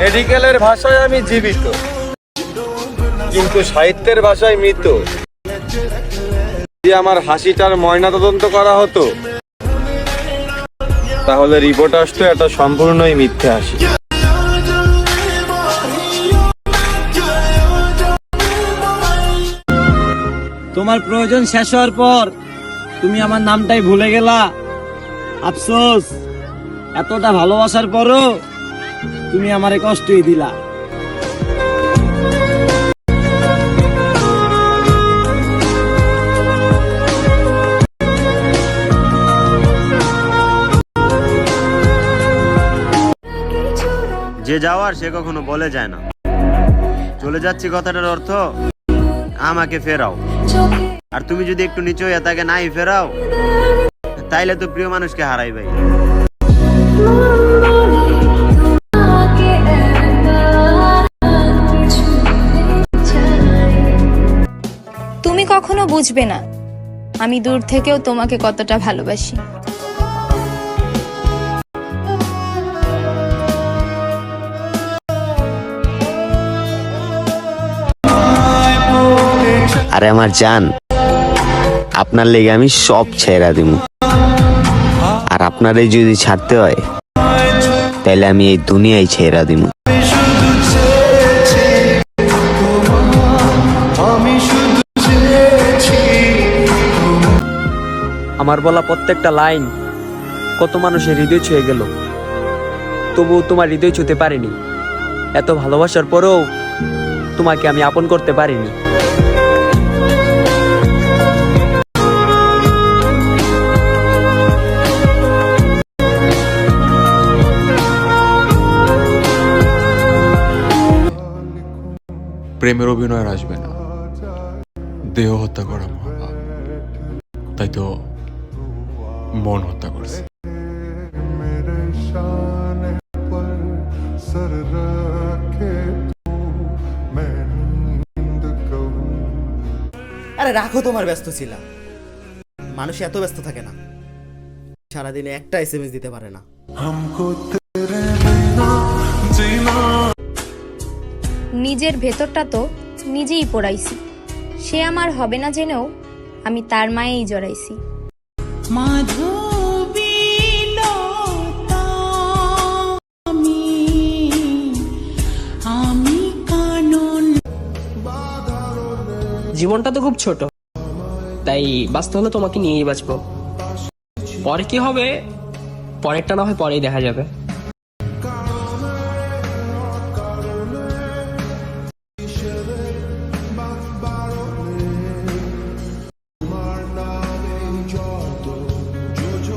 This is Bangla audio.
মেডিকেলের ভাষায় আমি জীবিত, কিন্তু সাহিত্যের ভাষায় মৃত। যদি আমার হাসিটার ময়নাতদন্ত করা হতো, তাহলে রিপোর্ট আসতো এটা সম্পূর্ণই মিথ্যে হাসি। তোমার প্রয়োজন শেষ হওয়ার পর তুমি আমার নামটাই ভুলে গেলা। আফসোস, এতটা ভালোবাসার পরও তুমি আমারে কষ্টই দিলা। যে যাওয়ার সে কখনো বলে যায় না। চলে যাচ্ছি কথাটার অর্থ, আমাকে ফেরাও। আর তুমি যদি একটু নিচু হয়ে তাকে নাই ফেরাও, তাইলে তো প্রিয় মানুষকে হারাই ভাই। তুমি কখনো বুঝবে না। আমি দূর থেকেও তোমাকে কতটা ভালোবাসি। আরে আমার জান, আপনার লেগে আমি সব ছেড়া দিব আর আপনারে যদি ছাড়তে হয় তাহলে আমি এই দুনিয়ায় ছেড়া দিব আমার বলা প্রত্যেকটা লাইন কত মানুষের হৃদয় ছুঁয়ে গেল। তবুও তোমার হৃদয় ছুঁতে পারিনি। এত ভালোবাসার পরেও তোমাকে আমি আপন করতে পারিনি। প্রেমের অভিনয় আসবে না। দেহ হত্যা করা তাই তো মন হত্যা করেছে। আরে রাখো তোমার ব্যস্ত ছিলাম। মানুষ এত ব্যস্ত থাকে না। সারাদিনে একটা এসএমএস দিতে পারে না। নিজের ভেতরটা তো নিজেই পড়াইছি। সে আমার হবে না জেনেও আমি তার মায়েই জড়াইছি। জীবনটা তো খুব ছোট। তাই বাঁচতে হলে তোমাকে নিয়েই বাঁচবো। পরে কি হবে? পরেরটা না হয় পরেই দেখা যাবে।